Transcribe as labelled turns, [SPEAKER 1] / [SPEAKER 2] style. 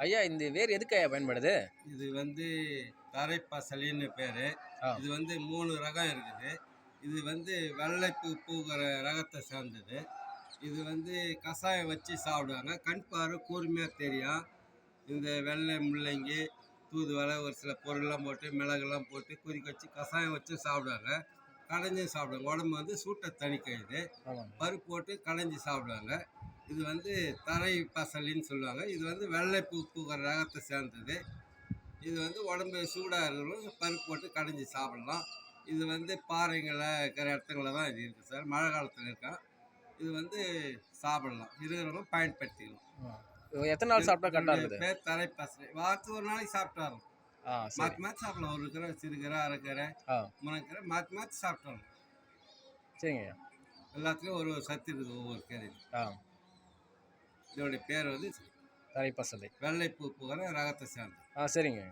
[SPEAKER 1] ஐயா இந்த வேர் எதுக்கு ஐயா பயன்படுது?
[SPEAKER 2] இது வந்து தரைப்பசலின்னு பேர். இது வந்து மூணு ரகம் இருக்குது. இது வந்து வெள்ளைப்பூ பூக்கிற ரகத்தை சேர்ந்தது. இது வந்து கஷாயம் வச்சு சாப்பிடுவாங்க. கண் பார்வை கூர்மையாக தெரியும். இந்த வெள்ளை முள்ளங்கி தூதுவளை ஒரு சில பொருள்லாம் போட்டு மிளகுலாம் போட்டு கொதிக்க வச்சு கஷாயம் வச்சு சாப்பிடுவாங்க. கடைஞ்சி சாப்பிடுவாங்க. உடம்பு வந்து சூட்டை தணிக்கும் இது. பருப்பு போட்டு கடைஞ்சி சாப்பிடுவாங்க. இது வந்து தரை பசலின்னு சொல்லுவாங்க. இது வந்து வெள்ளைப்பூ பூக்கிற ரகத்தை சேர்ந்தது. இது வந்து உடம்பு சூடாக இருக்கிறவங்க பருப்பு போட்டு கடைஞ்சி சாப்பிடலாம். இது வந்து பாறைங்களை இருக்கிற இடத்துங்கள தான் இது இருக்குது சார். மழை காலத்தில் இருக்கா. இது வந்து சாப்பிடலாம். இருக்கிறவங்க பயன்படுத்திக்கலாம்.
[SPEAKER 1] எத்தனை நாள் சாப்பிட்டா கரெக்டாக இருக்குது
[SPEAKER 2] பேர் தரை பசலை. வாரத்துக்கு ஒரு நாளைக்கு
[SPEAKER 1] சரி.
[SPEAKER 2] மாற்றி மாற்றி சாப்பிடலாம். ஒரு கீரை சிறுகீரை அரைக்கீரை முனைக்கீரை மாற்றி மாற்றி சாப்பிட்டாலும்.
[SPEAKER 1] சரிங்க.
[SPEAKER 2] எல்லாத்துலேயும் ஒரு ஒரு சத்து இருக்குது ஒவ்வொரு கீரையும்
[SPEAKER 1] ஆ.
[SPEAKER 2] இதோடைய பேர் வந்து
[SPEAKER 1] தரைப்பசலை
[SPEAKER 2] வெள்ளைப்பூ பூக்கிற ரகத்தை சேர்ந்தது.
[SPEAKER 1] ஆ சரிங்க.